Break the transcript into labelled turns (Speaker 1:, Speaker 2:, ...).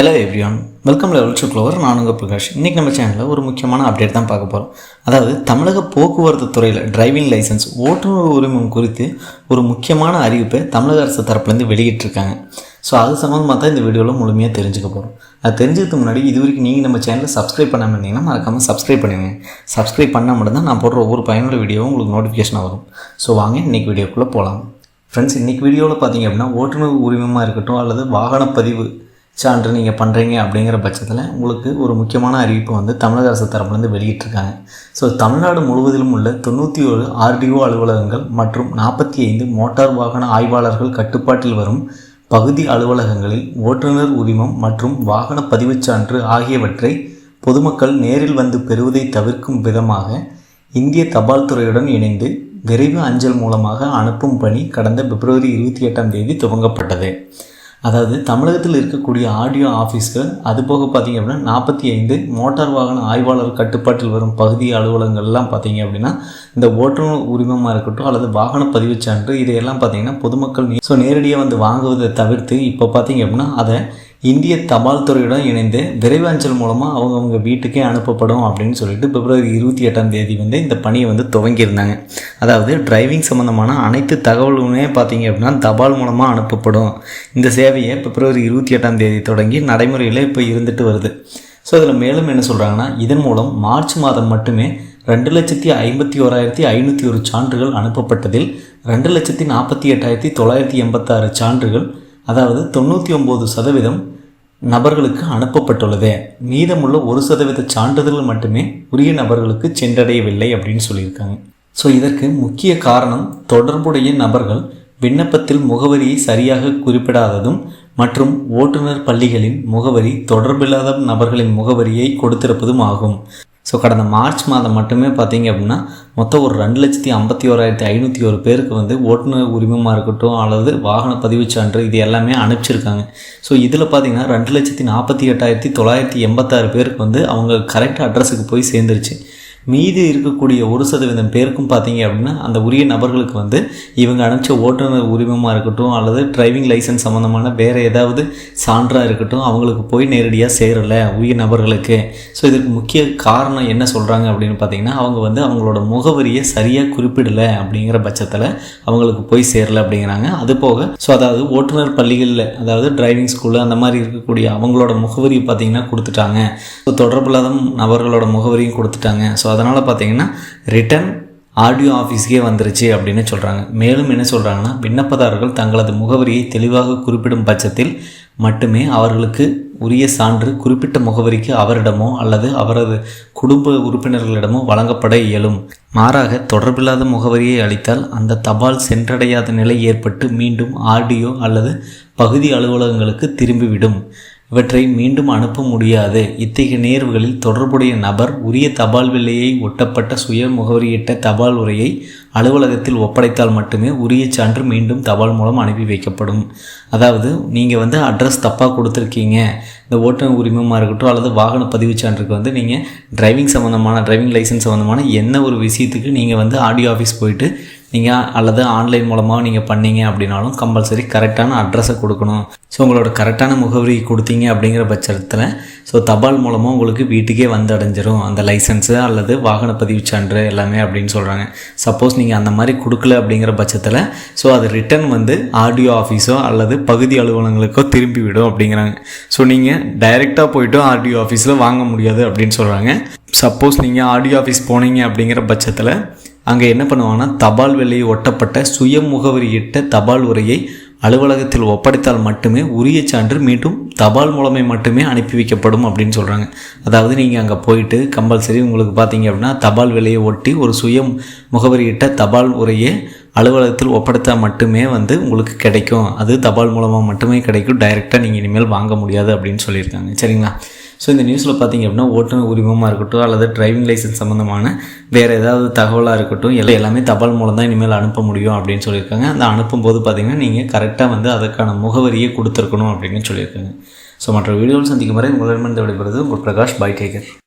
Speaker 1: Hello everyone welcome level to Clover நான் உங்கள் பிரகாஷ். இன்றைக்கி நம்ம சேனலில் ஒரு முக்கியமான அப்டேட் தான் பார்க்க போகிறோம் அதாவது தமிழக போக்குவரத்து துறையில் டிரைவிங் லைசன்ஸ் ஓட்டுநர் உரிமம் குறித்து ஒரு முக்கியமான அறிவிப்பை தமிழக அரசு தரப்புலேருந்து வெளியிட்டிருக்காங்க. ஸோ அது சம்மந்தமாக தான் இந்த வீடியோவில் முழுமையாக தெரிஞ்சுக்க போகிறோம் அது தெரிஞ்சதுக்கு முன்னாடி இது வரைக்கும் நீங்கள் நம்ம சேனலை சப்ஸ்கிரைப் பண்ணாமல் இருந்தீங்கன்னா மறக்காமல் சப்ஸ்கிரைப் பண்ணுங்க. சப்ஸ்கிரைப் பண்ணால் மட்டும்தான் நான் போடுற ஒவ்வொரு பயனுள்ள வீடியோவும் உங்களுக்கு நோட்டிஃபிகேஷன் வரும். ஸோ வாங்க இன்றைக்கி வீடியோக்குள்ளே போகலாம் ஃப்ரெண்ட்ஸ் இன்றைக்கி வீடியோவில் பார்த்தீங்க அப்படின்னா ஓட்டுநர் உரிமமாக இருக்கட்டும் அல்லது வாகனப்பதிவு சான்று நீங்கள் பண்ணுறீங்க அப்படிங்கிற பட்சத்தில் உங்களுக்கு ஒரு முக்கியமான அறிவிப்பு வந்து தமிழக அரசு தரப்புலேருந்து வெளியிட்டிருக்காங்க. ஸோ தமிழ்நாடு முழுவதிலும் உள்ள தொண்ணூற்றி ஏழு ஆர்டிஓ அலுவலகங்கள் மற்றும் நாற்பத்தி ஐந்து மோட்டார் வாகன ஆய்வாளர்கள் கட்டுப்பாட்டில் வரும் பகுதி அலுவலகங்களில் ஓட்டுநர் உரிமம் மற்றும் வாகன பதிவுச் சான்று ஆகியவற்றை பொதுமக்கள் நேரில் வந்து பெறுவதை தவிர்க்கும் விதமாக இந்திய தபால் துறையுடன் இணைந்து விரைவு அஞ்சல் மூலமாக அனுப்பும் பணி கடந்த பிப்ரவரி இருபத்தி எட்டாம் தேதி துவங்கப்பட்டது. அதாவது தமிழகத்தில் இருக்கக்கூடிய ஆடியோ ஆஃபீஸ்கள் அது போக பார்த்தீங்க அப்படின்னா நாற்பத்தி ஐந்து மோட்டார் வாகன ஆய்வாளர் கட்டுப்பாட்டில் வரும் பகுதி அலுவலகங்கள்லாம் பார்த்தீங்க அப்படின்னா இந்த ஓட்டுநர் உரிமமாக இருக்கட்டும் அல்லது வாகன பதிவுச் சான்று இதையெல்லாம் பார்த்தீங்கன்னா பொதுமக்கள் ஸோ நேரடியாக வந்து வாங்குவதை தவிர்த்து இப்போ பார்த்தீங்க அப்படின்னா அதை இந்திய தபால் துறையுடன் இணைந்து விரைவு அஞ்சல் மூலமாக அவங்கவுங்க வீட்டுக்கே அனுப்பப்படும் அப்படின்னு சொல்லிட்டு பிப்ரவரி இருபத்தி எட்டாம் தேதி வந்து இந்த பணியை வந்து துவங்கியிருந்தாங்க. அதாவது டிரைவிங் சம்மந்தமான அனைத்து தகவல்களுமே பார்த்தீங்க அப்படின்னா தபால் மூலமாக அனுப்பப்படும். இந்த சேவையை பிப்ரவரி இருபத்தி எட்டாம் தேதி தொடங்கி நடைமுறையில் இப்போ இருந்துட்டு வருது. ஸோ இதில் மேலும் என்ன சொல்கிறாங்கன்னா இதன் மூலம் மார்ச் மாதம் மட்டுமே ரெண்டு லட்சத்தி ஐம்பத்தி ஓராயிரத்தி ஐநூற்றி ஒரு சான்றுகள் அனுப்பப்பட்டதில் ரெண்டு லட்சத்தி நாற்பத்தி எட்டாயிரத்தி தொள்ளாயிரத்தி எண்பத்தாறு சான்றுகள் அதாவது தொண்ணூற்றி ஒம்பது சதவீதம் நபர்களுக்கு அனுப்பப்பட்டுள்ளது. மீதமுள்ள ஒரு சதவீத சான்றிதழ்கள் மட்டுமே உரிய நபர்களுக்கு சென்றடையவில்லை அப்படின்னு சொல்லியிருக்காங்க. ஸோ இதற்கு முக்கிய காரணம் தொடர்புடைய நபர்கள் விண்ணப்பத்தில் முகவரியை சரியாக குறிப்பிடாததும் மற்றும் ஓட்டுநர் பள்ளிகளின் முகவரி தொடர்பில்லாத நபர்களின் முகவரியை கொடுத்திருப்பதும் ஆகும். ஸோ கடந்த மார்ச் மாதம் மட்டுமே பார்த்தீங்க அப்படின்னா மொத்தம் ஒரு ரெண்டு லட்சத்தி ஐம்பத்தி ஓராயிரத்தி ஐநூற்றி ஒரு பேருக்கு வந்து ஓட்டுநர் உரிமமாக இருக்கட்டும் அல்லது வாகன பதிவு சான்று இது எல்லாமே அனுப்பிச்சிருக்காங்க. ஸோ இதில் பார்த்தீங்கன்னா ரெண்டு லட்சத்தி நாற்பத்தி எட்டாயிரத்தி தொள்ளாயிரத்தி எண்பத்தாறு பேருக்கு வந்து அவங்க கரெக்ட் அட்ரஸுக்கு போய் சேர்ந்துருச்சு. மீதி இருக்கக்கூடிய ஒரு சதவீதம் பேருக்கும் பார்த்தீங்க அப்படின்னா அந்த உரிய நபர்களுக்கு வந்து இவங்க அனுப்பிச்ச ஓட்டுநர் உரிமமாக இருக்கட்டும் அல்லது டிரைவிங் லைசன்ஸ் சம்மந்தமான வேறு ஏதாவது சான்றாக இருக்கட்டும் அவங்களுக்கு போய் நேரடியாக சேரலை உரிய நபர்களுக்கு. ஸோ இதுக்கு முக்கிய காரணம் என்ன சொல்கிறாங்க அப்படின்னு பார்த்தீங்கன்னா அவங்க வந்து அவங்களோட முகவரியை சரியாக குறிப்பிடலை அப்படிங்கிற பட்சத்தில் அவங்களுக்கு போய் சேரலை அப்படிங்கிறாங்க. அது போக ஸோ அதாவது ஓட்டுநர் பள்ளிகளில் அதாவது டிரைவிங் ஸ்கூலு அந்த மாதிரி இருக்கக்கூடிய அவங்களோட முகவரி பார்த்தீங்கன்னா கொடுத்துட்டாங்க. ஸோ தொடர்பில்லாத நபர்களோட முகவரியும் கொடுத்துட்டாங்க. ஸோ அதனால் பார்த்தீங்கன்னா ரிட்டன் ஆடியோ ஆஃபீஸ்க்கே வந்துருச்சு அப்படின்னு சொல்கிறாங்க மேலும் என்ன சொல்கிறாங்கன்னா விண்ணப்பதாரர்கள் தங்களது முகவரியை தெளிவாக குறிப்பிடும் பட்சத்தில் மட்டுமே அவர்களுக்கு உரிய சான்று குறிப்பிட்ட முகவரிக்கு அவரிடமோ அல்லது அவரது குடும்ப உறுப்பினர்களிடமோ வழங்கப்பட இயலும். மாறாக தொடர்பில்லாத முகவரியை அளித்தால் அந்த தபால் சென்றடையாத நிலை ஏற்பட்டு மீண்டும் ஆடியோ அல்லது பகுதி அலுவலகங்களுக்கு திரும்பிவிடும். இவற்றை மீண்டும் அனுப்ப முடியாது. இத்தகைய நேர்வுகளில் தொடர்புடைய நபர் உரிய தபால் விலையை ஒட்டப்பட்ட சுய முகவரியிட்ட தபால் உரையை அலுவலகத்தில் ஒப்படைத்தால் மட்டுமே உரிய சான்று மீண்டும் தபால் மூலம் அனுப்பி வைக்கப்படும். அதாவது நீங்கள் வந்து அட்ரஸ் தப்பாக கொடுத்துருக்கீங்க. இந்த ஓட்டுநர் உரிமமாக இருக்கட்டும் அல்லது வாகன பதிவு சான்றுக்கு வந்து நீங்கள் டிரைவிங் சம்மந்தமான டிரைவிங் லைசன்ஸ் சம்மந்தமான என்ன ஒரு விஷயத்துக்கு நீங்கள் வந்து ஆடியோ ஆஃபீஸ் போயிட்டு நீங்கள் அல்லது ஆன்லைன் மூலமாக நீங்கள் பண்ணீங்க அப்படின்னாலும் கம்பல்சரி கரெக்டான அட்ரஸை கொடுக்கணும். ஸோ உங்களோட கரெக்டான முகவரி கொடுத்தீங்க அப்படிங்கிற பட்சத்தில் ஸோ தபால் மூலமாக உங்களுக்கு வீட்டுக்கே வந்து அடைஞ்சிரும் அந்த லைசன்ஸு அல்லது வாகன பதிவு சான்று எல்லாமே அப்படின்னு சொல்கிறாங்க சப்போஸ் நீங்கள் அந்த மாதிரி கொடுக்கல அப்படிங்கிற பட்சத்தில் ஸோ அது ரிட்டன் வந்து ஆர்டிஓ ஆஃபீஸோ அல்லது பகுதி அலுவலகங்களுக்கோ திரும்பி விடும் அப்படிங்கிறாங்க ஸோ நீங்கள் டைரெக்டாக போய்ட்டு ஆர்டிஓ ஆஃபீஸில் வாங்க முடியாது அப்படின்னு சொல்கிறாங்க சப்போஸ் நீங்கள் ஆர்டிஓ ஆஃபீஸ் போனீங்க அப்படிங்கிற பட்சத்தில் அங்கே என்ன பண்ணுவாங்கன்னா தபால் வெள்ளையை ஒட்டப்பட்ட சுய முகவரியிட்ட தபால் உரையை அலுவலகத்தில் ஒப்படைத்தால் மட்டுமே உரிய சான்று மீண்டும் தபால் மூலமே மட்டுமே அனுப்பி வைக்கப்படும் அப்படின்னு சொல்கிறாங்க அதாவது நீங்கள் அங்கே போயிட்டு கம்பல்சரி உங்களுக்கு பார்த்தீங்க அப்படின்னா தபால் விலையை ஒட்டி ஒரு சுய முகவரியிட்ட தபால் உரையை அலுவலகத்தில் ஒப்படைத்தால் மட்டுமே வந்து உங்களுக்கு கிடைக்கும். அது தபால் மூலமாக மட்டுமே கிடைக்கும். டைரெக்டாக நீங்கள் இனிமேல் வாங்க முடியாது அப்படின்னு சொல்லியிருக்காங்க. சரிங்களா? ஸோ இந்த நியூஸில் பார்த்தீங்க அப்படின்னா ஓட்டுநர் உரிமமாக இருக்கட்டும் அல்லது டிரைவிங் லைசன்ஸ் சம்மந்தமான வேறு ஏதாவது தகவலாக இருக்கட்டும் எல்லாம் எல்லாமே தபால் மூலம் தான் இனிமேல் அனுப்ப முடியும் அப்படின்னு சொல்லியிருக்காங்க. அந்த அனுப்பும்போது பார்த்தீங்கன்னா நீங்கள் கரெக்டாக வந்து அதுக்கான முகவரியை கொடுத்துருக்கணும் அப்படின்னு சொல்லியிருக்காங்க. ஸோ மற்ற வீடியோவில் சந்திக்கும் வரை உங்களிடமிருந்து விடைபெறுவது உங்கள் பிரகாஷ் பை டேக்கர்